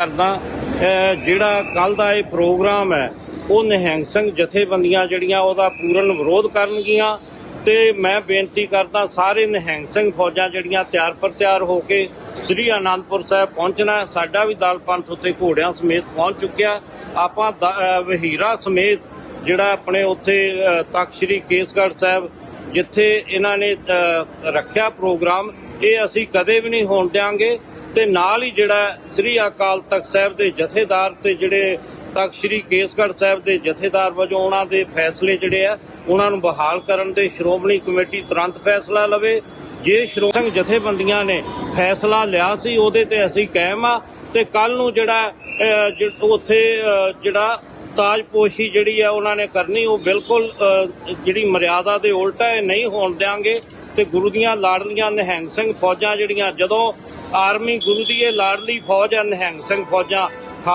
ਕਰਦਾ। ਜਿਹੜਾ ਕੱਲ ਦਾ ਇਹ ਪ੍ਰੋਗਰਾਮ ਹੈ, ਉਹ ਨਿਹੰਗ ਸਿੰਘ ਜਥੇਬੰਦੀਆਂ ਜਿਹੜੀਆਂ, ਉਹਦਾ ਪੂਰਨ ਵਿਰੋਧ ਕਰਨਗੀਆਂ। ਤੇ ਮੈਂ ਬੇਨਤੀ ਕਰਦਾ, ਸਾਰੇ ਨਿਹੰਗ ਸਿੰਘ ਫੌਜਾਂ ਜਿਹੜੀਆਂ ਤਿਆਰ ਪਰ ਤਿਆਰ ਹੋ ਕੇ ਸ੍ਰੀ ਆਨੰਦਪੁਰ ਸਾਹਿਬ ਪਹੁੰਚਣਾ ਸਾਡਾ ਵੀ ਦਲ ਪੰਥ ਉੱਤੇ ਘੋੜਿਆਂ ਸਮੇਤ ਪਹੁੰਚ ਚੁੱਕਿਆ। ਆਪਾਂ ਦ- ਵਹੀਰਾ ਸਮੇਤ ਜਿਹੜਾ ਆਪਣੇ ਉੱਥੇ ਤਖ਼ਤ ਸ੍ਰੀ ਕੇਸਗੜ੍ਹ ਸਾਹਿਬ, ਜਿੱਥੇ ਇਹਨਾਂ ਨੇ ਰੱਖਿਆ ਪ੍ਰੋਗਰਾਮ, ਇਹ ਅਸੀਂ ਕਦੇ ਵੀ ਨਹੀਂ ਹੋਣ ਦਿਆਂਗੇ। ਤੇ ਨਾਲ ਹੀ ਜਿਹੜਾ ਸ੍ਰੀ ਅਕਾਲ ਤਖਤ ਸਾਹਿਬ ਦੇ ਜਥੇਦਾਰ ਤੇ ਜਿਹੜੇ ਤਖਤ ਸ੍ਰੀ ਕੇਸਗੜ੍ਹ ਸਾਹਿਬ ਦੇ ਜਥੇਦਾਰ ਵਜੋਂ ਉਹਨਾਂ ਦੇ ਫੈਸਲੇ ਜਿਹੜੇ ਆ ਉਹਨਾਂ ਨੂੰ ਬਹਾਲ ਕਰਨ ਦੇ ਸ਼੍ਰੋਮਣੀ ਕਮੇਟੀ ਤੁਰੰਤ ਫੈਸਲਾ ਲਵੇ। ਜੇ ਸ਼੍ਰੋਮਣੀ ਜਥੇਬੰਦੀਆਂ ਨੇ ਫੈਸਲਾ ਲਿਆ ਸੀ ਉਹਦੇ ਤੇ ਅਸੀਂ ਕਾਇਮ ਆ। ਤੇ ਕੱਲ ਨੂੰ ਜਿਹੜਾ ਅਹ, ਉੱਥੇ ਜਿਹੜਾ ਤਾਜਪੋਸ਼ੀ ਜਿਹੜੀ ਆ ਉਹਨਾਂ ਨੇ ਕਰਨੀ ਉਹ ਬਿਲਕੁਲ ਜਿਹੜੀ ਮਰਿਆਦਾ ਦੇ ਉਲਟ ਹੈ ਇਹ ਨਹੀਂ ਹੋਣ ਦਿਆਂਗੇ। ਤੇ ਗੁਰੂ ਦੀਆਂ ਲਾਡਲੀਆਂ ਨਿਹੰਗ ਸਿੰਘ ਫੌਜਾਂ ਜਿਹੜੀਆਂ ਜਦੋਂ ਆਰਮੀ ਗੁਰੂ ਦੀ ਇਹ ਲਾਡਲੀ ਫੌਜ ਆ ਨਿਹੰਗ ਸਿੰਘ ਫੌਜਾਂ